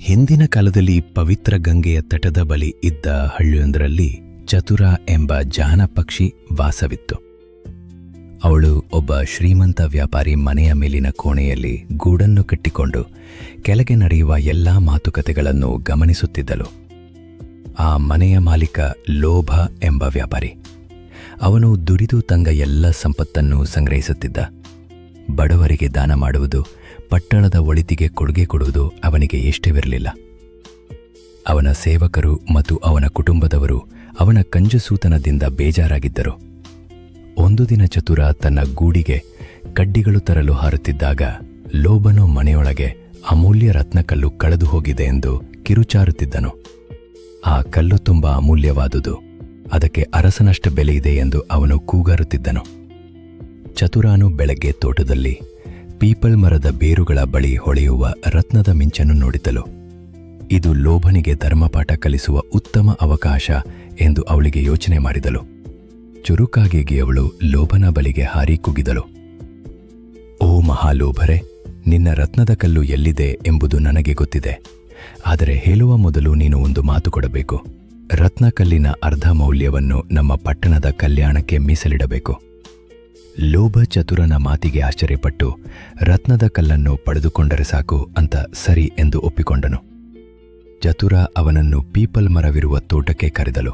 ಹಿಂದಿನ ಕಾಲದಲ್ಲಿ ಪವಿತ್ರ ಗಂಗೆಯ ತಟದ ಬಳಿ ಇದ್ದ ಹಳ್ಳಿಯೊಂದರಲ್ಲಿ ಚತುರ ಎಂಬ ಜಾನ ಪಕ್ಷಿ ವಾಸವಿತ್ತು. ಅವಳು ಒಬ್ಬ ಶ್ರೀಮಂತ ವ್ಯಾಪಾರಿ ಮನೆಯ ಮೇಲಿನ ಕೋಣೆಯಲ್ಲಿ ಗೂಡನ್ನು ಕಟ್ಟಿಕೊಂಡು ಕೆಳಗೆ ನಡೆಯುವ ಎಲ್ಲಾ ಮಾತುಕತೆಗಳನ್ನು ಗಮನಿಸುತ್ತಿದ್ದಳು. ಆ ಮನೆಯ ಮಾಲೀಕ ಲೋಭ ಎಂಬ ವ್ಯಾಪಾರಿ. ಅವನು ದುಡಿದು ತಂಗ ಎಲ್ಲ ಸಂಪತ್ತನ್ನು ಸಂಗ್ರಹಿಸುತ್ತಿದ್ದ. ಬಡವರಿಗೆ ದಾನ ಮಾಡುವುದು, ಪಟ್ಟಣದ ಒಳಿತಿಗೆ ಕೊಡುಗೆ ಕೊಡುವುದು ಅವನಿಗೆ ಇಷ್ಟವಿರಲಿಲ್ಲ. ಅವನ ಸೇವಕರು ಮತ್ತು ಅವನ ಕುಟುಂಬದವರು ಅವನ ಕಂಜಸೂತನದಿಂದ ಬೇಜಾರಾಗಿದ್ದರು. ಒಂದು ದಿನ ಚತುರ ತನ್ನ ಗೂಡಿಗೆ ಕಡ್ಡಿಗಳು ತರಲು ಹಾರುತ್ತಿದ್ದಾಗ ಲೋಬನು ಮನೆಯೊಳಗೆ ಅಮೂಲ್ಯ ರತ್ನಕಲ್ಲು ಕಳೆದು ಹೋಗಿದೆ ಎಂದು ಕಿರುಚಾರುತ್ತಿದ್ದನು. ಆ ಕಲ್ಲು ತುಂಬ ಅಮೂಲ್ಯವಾದುದು, ಅದಕ್ಕೆ ಅರಸನಷ್ಟು ಬೆಲೆ ಇದೆ ಎಂದು ಅವನು ಕೂಗಾರುತ್ತಿದ್ದನು. ಚತುರಾನು ಬೆಳಗ್ಗೆ ತೋಟದಲ್ಲಿ ಪೀಪಲ್ ಮರದ ಬೇರುಗಳ ಬಳಿ ಹೊಳೆಯುವ ರತ್ನದ ಮಿಂಚನ್ನು ನೋಡಿದಳು ಇದು ಲೋಭನಿಗೆ ಧರ್ಮಪಾಠ ಕಲಿಸುವ ಉತ್ತಮ ಅವಕಾಶ ಎಂದು ಅವಳಿಗೆ ಯೋಚನೆ ಮಾಡಿದಳು. ಚುರುಕಾಗಿ ಅವಳು ಲೋಭನ ಬಳಿಗೆ ಹಾರಿ ಕುಗಿದಳು ಓ ಮಹಾಲೋಭರೆ, ನಿನ್ನ ರತ್ನದ ಕಲ್ಲು ಎಲ್ಲಿದೆ ಎಂಬುದು ನನಗೆ ಗೊತ್ತಿದೆ. ಆದರೆ ಹೇಳುವ ಮೊದಲು ನೀನು ಒಂದು ಮಾತು ಕೊಡಬೇಕು. ರತ್ನಕಲ್ಲಿನ ಅರ್ಧ ಮೌಲ್ಯವನ್ನು ನಮ್ಮ ಪಟ್ಟಣದ ಕಲ್ಯಾಣಕ್ಕೆ ಮೀಸಲಿಡಬೇಕು. ಲೋಭ ಚತುರನ ಮಾತಿಗೆ ಆಶ್ಚರ್ಯಪಟ್ಟು ರತ್ನದ ಕಲ್ಲನ್ನು ಪಡೆದುಕೊಂಡರೆ ಸಾಕು ಅಂತ ಸರಿ ಎಂದು ಒಪ್ಪಿಕೊಂಡನು. ಚತುರ ಅವನನ್ನು ಪೀಪಲ್ ಮರವಿರುವ ತೋಟಕ್ಕೆ ಕರೆದಳು.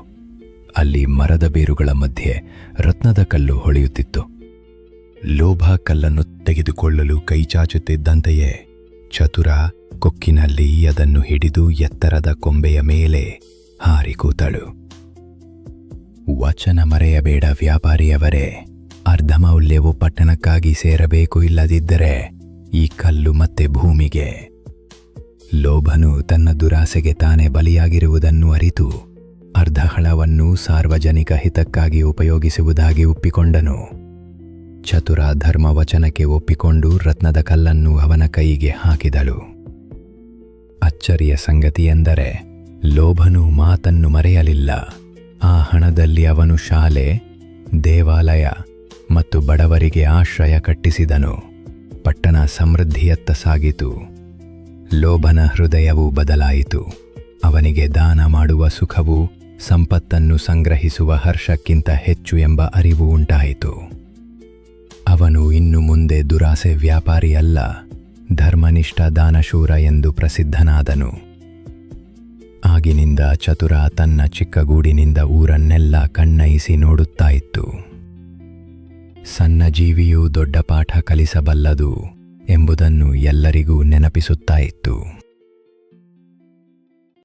ಅಲ್ಲಿ ಮರದ ಬೇರುಗಳ ಮಧ್ಯೆ ರತ್ನದ ಕಲ್ಲು ಹೊಳೆಯುತ್ತಿತ್ತು. ಲೋಭ ಕಲ್ಲನ್ನು ತೆಗೆದುಕೊಳ್ಳಲು ಕೈಚಾಚುತ್ತಿದ್ದಂತೆಯೇ ಚತುರ ಕೊಕ್ಕಿನಲ್ಲಿ ಅದನ್ನು ಹಿಡಿದು ಎತ್ತರದ ಕೊಂಬೆಯ ಮೇಲೆ ಹಾರಿ ಕೂತಳು. ವಚನ ಮರೆಯಬೇಡ ವ್ಯಾಪಾರಿಯವರೇ ಅರ್ಧ ಮೌಲ್ಯವು ಪಟ್ಟಣಕ್ಕಾಗಿ ಸೇರಬೇಕು ಇಲ್ಲದಿದ್ದರೆ ಈ ಕಲ್ಲು ಮತ್ತೆ ಭೂಮಿಗೆ. ಲೋಭನು ತನ್ನ ದುರಾಸೆಗೆ ತಾನೇ ಬಲಿಯಾಗಿರುವುದನ್ನು ಅರಿತು ಅರ್ಧ ಹಣವನ್ನು ಸಾರ್ವಜನಿಕ ಹಿತಕ್ಕಾಗಿ ಉಪಯೋಗಿಸುವುದಾಗಿ ಒಪ್ಪಿಕೊಂಡನು. ಚತುರ ಧರ್ಮವಚನಕ್ಕೆ ಒಪ್ಪಿಕೊಂಡು ರತ್ನದ ಕಲ್ಲನ್ನು ಅವನ ಕೈಗೆ ಹಾಕಿದಳು. ಅಚ್ಚರಿಯ ಸಂಗತಿಯೆಂದರೆ ಲೋಭನು ಮಾತನ್ನು ಮರೆಯಲಿಲ್ಲ. ಆ ಹಣದಲ್ಲಿ ಅವನು ಶಾಲೆ, ದೇವಾಲಯ ಮತ್ತು ಬಡವರಿಗೆ ಆಶ್ರಯ ಕಟ್ಟಿಸಿದನು. ಪಟ್ಟಣ ಸಮೃದ್ಧಿಯತ್ತ ಸಾಗಿತು. ಲೋಭನ ಹೃದಯವು ಬದಲಾಯಿತು. ಅವನಿಗೆ ದಾನ ಮಾಡುವ ಸುಖವು, ಸಂಪತ್ತನ್ನು ಸಂಗ್ರಹಿಸುವ ಹರ್ಷಕ್ಕಿಂತ ಹೆಚ್ಚು ಎಂಬ ಅರಿವು ಉಂಟಾಯಿತು. ಅವನು ಇನ್ನು ಮುಂದೆ ದುರಾಸೆ ವ್ಯಾಪಾರಿಯಲ್ಲ, ಧರ್ಮನಿಷ್ಠ ದಾನಶೂರ ಎಂದು ಪ್ರಸಿದ್ಧನಾದನು. ಆಗಿನಿಂದ ಚತುರ ತನ್ನ ಚಿಕ್ಕಗೂಡಿನಿಂದ ಊರನ್ನೆಲ್ಲ ಕಣ್ಣಯಿಸಿ ನೋಡುತ್ತಾ ಇತ್ತು ಸಣ್ಣ ಜೀವಿಯು ದೊಡ್ಡ ಪಾಠ ಕಲಿಸಬಲ್ಲದು ಎಂಬುದನ್ನು ಎಲ್ಲರಿಗೂ ನೆನಪಿಸುತ್ತಾ ಇತ್ತು.